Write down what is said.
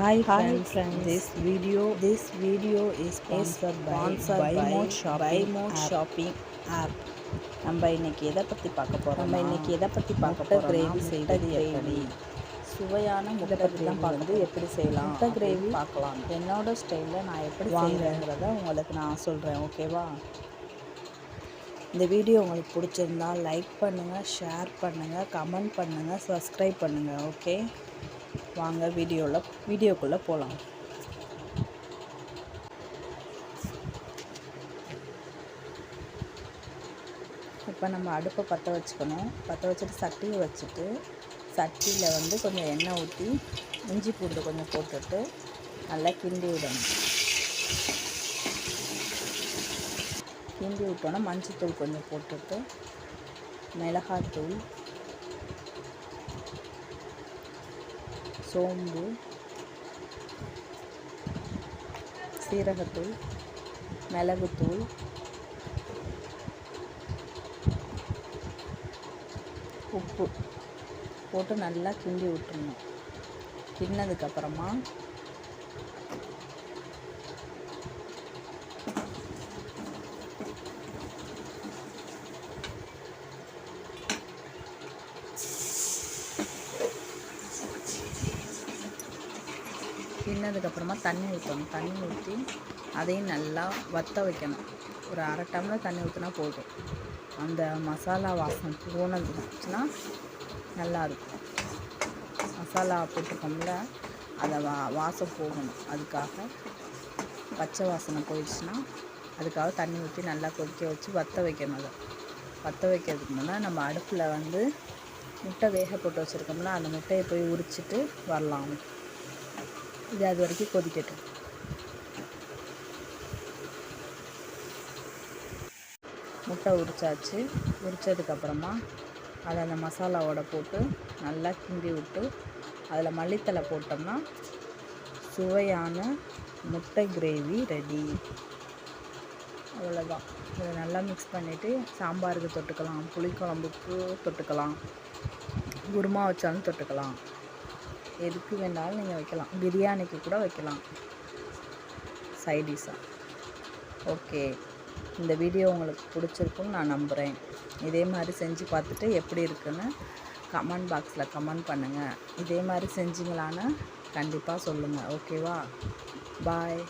Hi, Hi friends. friends. This video This video is is sponsored by sponsored Buy by More Shopping Buy More app. Shopping app. நம்ம இன்னைக்கு எதை பற்றி பார்க்க போகிறோம் நம்ம இன்னைக்கு எதை பற்றி பார்க்க போகிறோம் கிரேவி செய்வது எப்படி சுவையான முட்டை தான் வந்து எப்படி செய்யலாம் முட்டை கிரேவி பார்க்கலாம் என்னோட ஸ்டைலில் நான் எப்படி வாங்க. செய்கிறேங்கிறத உங்களுக்கு நான் சொல்கிறேன் ஓகேவா இந்த வீடியோ உங்களுக்கு பிடிச்சிருந்தா லைக் பண்ணுங்கள் ஷேர் பண்ணுங்கள் கமெண்ட் பண்ணுங்கள் சப்ஸ்கிரைப் பண்ணுங்கள் ஓகே வாங்க வீடியோவில் வீடியோக்குள்ளே போகலாம் இப்போ நம்ம அடுப்பை பற்ற வச்சுக்கணும். பற்ற வச்சுட்டு சட்டியை வச்சுட்டு சட்டியில் வந்து கொஞ்சம் எண்ணெய் ஊற்றி இஞ்சி பூண்டு கொஞ்சம் போட்டுட்டு நல்லா கிண்டி விடணும். கிண்டி விட்டோன்னா மஞ்சத்தூள் கொஞ்சம் போட்டுட்டு மிளகாத்தூள் சோம்பு சீரகத்தூள் மிளகுத்தூள் உப்பு போட்டு நல்லா கிண்டி விட்டுருணும் கிண்ணதுக்கப்புறமா தின்னதுக்கப்புறமா தண்ணி ஊற்றணும். தண்ணி ஊற்றி அதையும் நல்லா வத்த வைக்கணும். ஒரு அரை டம்ளர் தண்ணி ஊற்றினா போதும். அந்த மசாலா வாசம் போனதுச்சுன்னா நல்லாயிருக்கும் மசாலா போட்டிருக்கோம்ல அதை வா வாசம் போகணும். அதுக்காக பச்சை வாசனை போயிடுச்சுன்னா அதுக்காக தண்ணி ஊற்றி நல்லா கொதிக்க வச்சு வத்த வைக்கணும் அதை. வத்த வைக்கிறதுக்கு முன்னால் நம்ம அடுப்பில் வந்து முட்டை வேக போட்டு வச்சுருக்கோம்னா அந்த முட்டையை போய் உரிச்சிட்டு வரலாம். இது அது வரைக்கும் கொதிக்கட்டும். முட்டை உரிச்சாச்சு. உரிச்சதுக்கப்புறமா அதை அந்த மசாலாவோட போட்டு நல்லா கிண்டி விட்டு அதில் மல்லித்தலை போட்டோம்னா சுவையான முட்டை கிரேவி ரெடி அவ்வளோதான் இதை நல்லா மிக்ஸ் பண்ணிவிட்டு சாம்பாருக்கு தொட்டுக்கலாம் புளிக்குழம்புக்கு தொட்டுக்கலாம் குருமா வச்சாலும் தொட்டுக்கலாம். எதுக்கு வேணாலும் நீங்கள் வைக்கலாம். பிரியாணிக்கு கூட வைக்கலாம். சைடிஷாக ஓகே இந்த வீடியோ உங்களுக்கு பிடிச்சிருக்குன்னு நான் நம்புகிறேன் இதே மாதிரி செஞ்சு பார்த்துட்டு எப்படி இருக்குன்னு கமெண்ட் பாக்ஸில் கமெண்ட் பண்ணுங்கள் இதே மாதிரி செஞ்சீங்களான்னு கண்டிப்பாக சொல்லுங்கள் ஓகேவா பாய்